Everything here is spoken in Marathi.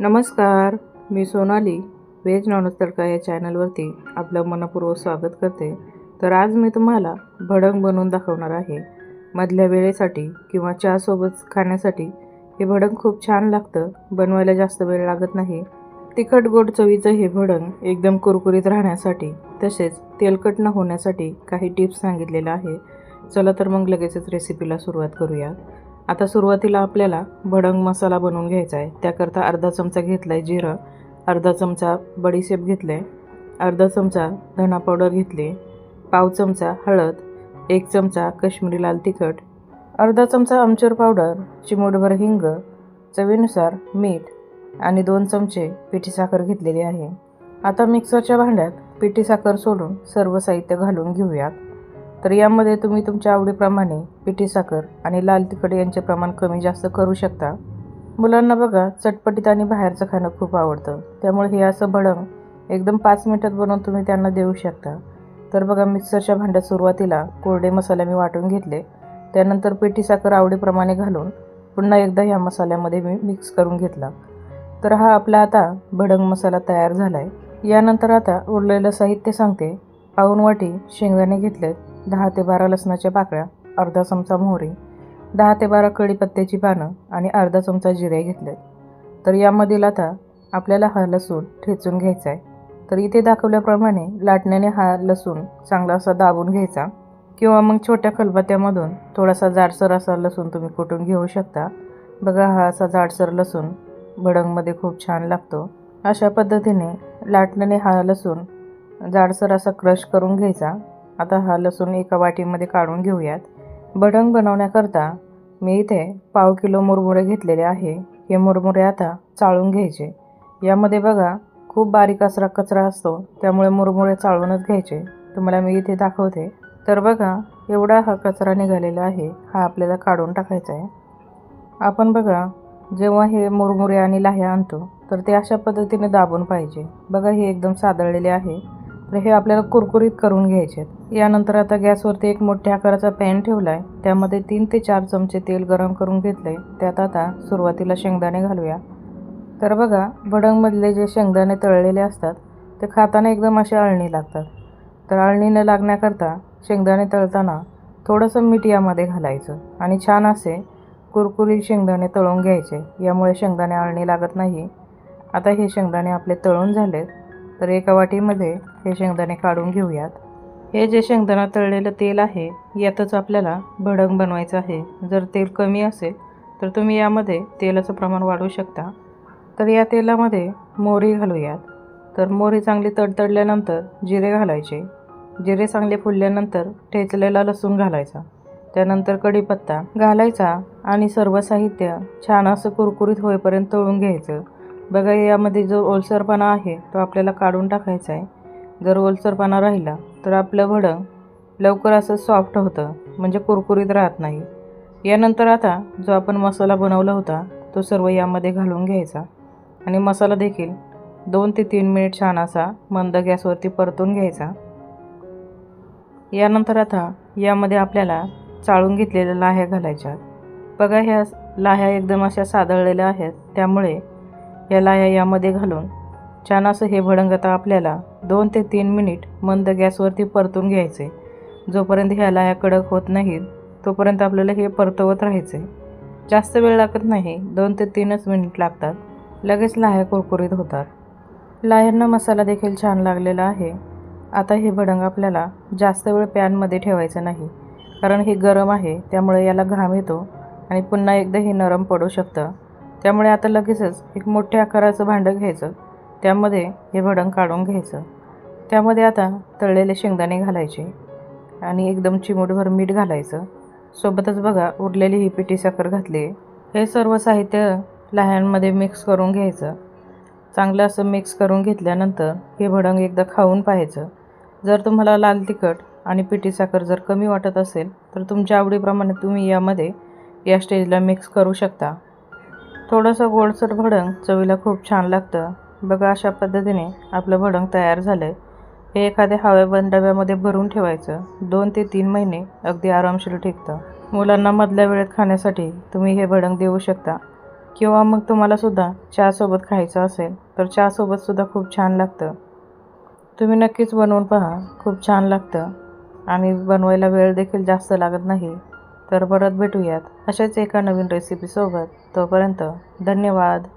नमस्कार मी सोनाली व्हेज नॉनव्हेज तडका या चॅनलवरती आपलं मनपूर्वक स्वागत करते. तर आज मी तुम्हाला भडंग बनवून दाखवणार आहे. मधल्या वेळेसाठी किंवा चहासोबत खाण्यासाठी हे भडंग खूप छान लागतं बनवायला जास्त वेळ लागत नाही. तिखट गोड चवीचं हे भडंग एकदम कुरकुरीत राहण्यासाठी तसेच तेलकट न होण्यासाठी काही टिप्स सांगितलेलं आहे चला तर मग लगेचच रेसिपीला सुरुवात करूया. आता सुरुवातीला आपल्याला भडंग मसाला बनवून घ्यायचा आहे. त्याकरता अर्धा चमचा घेतला आहे जिरं अर्धा चमचा बडीशेप घेतलं आहे अर्धा चमचा धना पावडर घेतली पाव चमचा हळद एक चमचा कश्मीरी लाल तिखट अर्धा चमचा आमचूर पावडर चिमूटभर हिंग चवीनुसार मीठ आणि दोन चमचे पिठी साखर घेतलेली आहे. आता मिक्सरच्या भांड्यात पिठी साखर सोडून सर्व साहित्य घालून घेऊयात. तर यामध्ये तुम्ही तुमच्या आवडीप्रमाणे पिठी साखर आणि लाल तिखट यांचे प्रमाण कमी जास्त करू शकता. मुलांना बघा चटपटीत आणि बाहेरचं खाणं खूप आवडतं. त्यामुळे हे असं भडंग एकदम पाच मिनटात बनवून तुम्ही त्यांना देऊ शकता. तर बघा मिक्सरच्या भांड्यात सुरुवातीला कोरडे मसाले मी वाटून घेतले. त्यानंतर पिठी साखर आवडीप्रमाणे घालून पुन्हा एकदा ह्या मसाल्यामध्ये मी मिक्स करून घेतला. तर हा आपला आता भडंग मसाला तयार झाला आहे यानंतर आता उरलेलं साहित्य सांगते. पाऊन वाटी शेंगदाणे घेतलेत. दहा ते बारा लसणाच्या पाकळ्या अर्धा चमचा मोहरी दहा ते बारा कढीपत्त्याची पानं आणि अर्धा चमचा जिरे घेतले तर यामधील आता आपल्याला हा लसूण ठेचून घ्यायचा आहे तर इथे दाखवल्याप्रमाणे लाटण्याने हा लसूण चांगला असा दाबून घ्यायचा किंवा मग छोट्या खलबत्त्यामधून थोडासा जाडसर असा लसूण तुम्ही कुटून घेऊ शकता. बघा हा असा जाडसर लसूण भडंगमध्ये खूप छान लागतो. अशा पद्धतीने लाटण्याने हा लसूण जाडसर असा क्रश करून घ्यायचा. आता हा लसूण एका वाटीमध्ये काढून घेऊयात. भडंग बनवण्याकरता मी इथे पाव किलो मुरमुरे घेतलेले आहे. हे मुरमुरे आता चाळून घ्यायचे. यामध्ये बघा खूप बारीक असरा कचरा असतो त्यामुळे मुरमुरे चाळूनच घ्यायचे. तुम्हाला मी इथे दाखवते. तर बघा एवढा हा कचरा निघालेला आहे. हा आपल्याला काढून टाकायचा आहे. आपण बघा जेव्हा हे मुरमुरे आणि लाह्या आणतो तर ते अशा पद्धतीने दाबून पाहिजे. बघा हे एकदम सादळलेले आहे. तर हे आपल्याला कुरकुरीत करून घ्यायचे यानंतर आता गॅसवरती एक मोठ्या आकाराचा पॅन ठेवला आहे त्यामध्ये तीन ते चार चमचे तेल गरम करून घेतले त्यात आता सुरुवातीला शेंगदाणे घालूया. तर बघा भडंगमधले जे शेंगदाणे तळलेले असतात ते खाताना एकदम असे अळणी लागतात. तर अळणी न लागण्याकरता शेंगदाणे तळताना थोडंसं मीठ यामध्ये घालायचं आणि छान असे कुरकुरीत शेंगदाणे तळून घ्यायचे. यामुळे शेंगदाणे अळणी लागत नाही. आता हे शेंगदाणे आपले तळून झालेत. तर एका वाटीमध्ये हे शेंगदाणे काढून घेऊयात. हे जे शेंगदाणा तळलेलं तेल आहे यातच आपल्याला भडंग बनवायचं आहे. जर तेल कमी असेल तर तुम्ही यामध्ये तेलाचं प्रमाण वाढवू शकता. तर या तेलामध्ये मोहरी घालूयात. तर मोहरी चांगली तडतडल्यानंतर जिरे घालायचे. जिरे चांगले फुलल्यानंतर ठेचलेला लसूण घालायचा. त्यानंतर कढीपत्ता घालायचा आणि सर्व साहित्य छान असं कुरकुरीत होईपर्यंत तळून घ्यायचं. बघा यामध्ये जो ओलसरपणा आहे तो आपल्याला काढून टाकायचा आहे. जर ओलसरपणा राहिला तर आपलं भडंग लवकर असं सॉफ्ट होतं म्हणजे कुरकुरीत राहत नाही. यानंतर आता जो आपण मसाला बनवला होता तो सर्व यामध्ये घालून घ्यायचा. आणि मसाला देखील दोन ते तीन मिनिट छान असा मंद गॅसवरती परतून घ्यायचा. यानंतर आता यामध्ये आपल्याला चाळून घेतलेल्या लाह्या घालायच्या. बघा ह्या लाह्या एकदम अशा सादळलेल्या आहेत त्यामुळे या लाह्या यामध्ये घालून. छान असं हे भडंग आता आपल्याला दोन ते तीन मिनिट मंद गॅसवरती परतून घ्यायचे. जोपर्यंत ह्या लाह्या कडक होत नाहीत तोपर्यंत आपल्याला हे परतवत राहायचे. जास्त वेळ लागत नाही दोन ते तीनच मिनिट लागतात. लगेच लाह्या कुरकुरीत होतात. लाह्यांना मसाला देखील छान लागलेला आहे. आता हे भडंग आपल्याला जास्त वेळ पॅनमध्ये ठेवायचं नाही कारण हे गरम आहे त्यामुळे याला घाम येतो आणि पुन्हा एकदा हे नरम पडू शकतं. त्यामुळे आता लगेचच एक मोठ्या आकाराचं भांडं घ्यायचं. त्यामध्ये हे भडंग काढून घ्यायचं. त्यामध्ये आता तळलेले शेंगदाणे घालायचे आणि एकदम चिमूटभर मीठ घालायचं. सोबतच बघा उरलेली ही पिठी साखर घातली. हे सर्व साहित्य लह्यांमध्ये मिक्स करून घ्यायचं. चांगलं असं मिक्स करून घेतल्यानंतर हे भडंग एकदा खाऊन पाहायचं. जर तुम्हाला लाल तिखट आणि पिठी साखर जर कमी वाटत असेल तर तुमच्या आवडीप्रमाणे तुम्ही यामध्ये या स्टेजला मिक्स करू शकता. थोडंसं गोडसर भडंग चवीला खूप छान लागतं. बघा अशा पद्धतीने आपलं भडंग तयार झालं आहे हे एखाद्या हवेबंद डब्यामध्ये भरून ठेवायचं. दोन ते तीन महिने अगदी आरामशीर टिकतं. मुलांना मधल्या वेळेत खाण्यासाठी तुम्ही हे भडंग देऊ शकता. किंवा मग तुम्हालासुद्धा चहासोबत खायचं असेल तर चहासोबतसुद्धा खूप छान लागतं. तुम्ही नक्कीच बनवून पहा. खूप छान लागतं. आणि बनवायला वेळ देखील जास्त लागत नाही. तर परत भेटूयात अशाच एका नवीन रेसिपीसोबत तोपर्यंत धन्यवाद.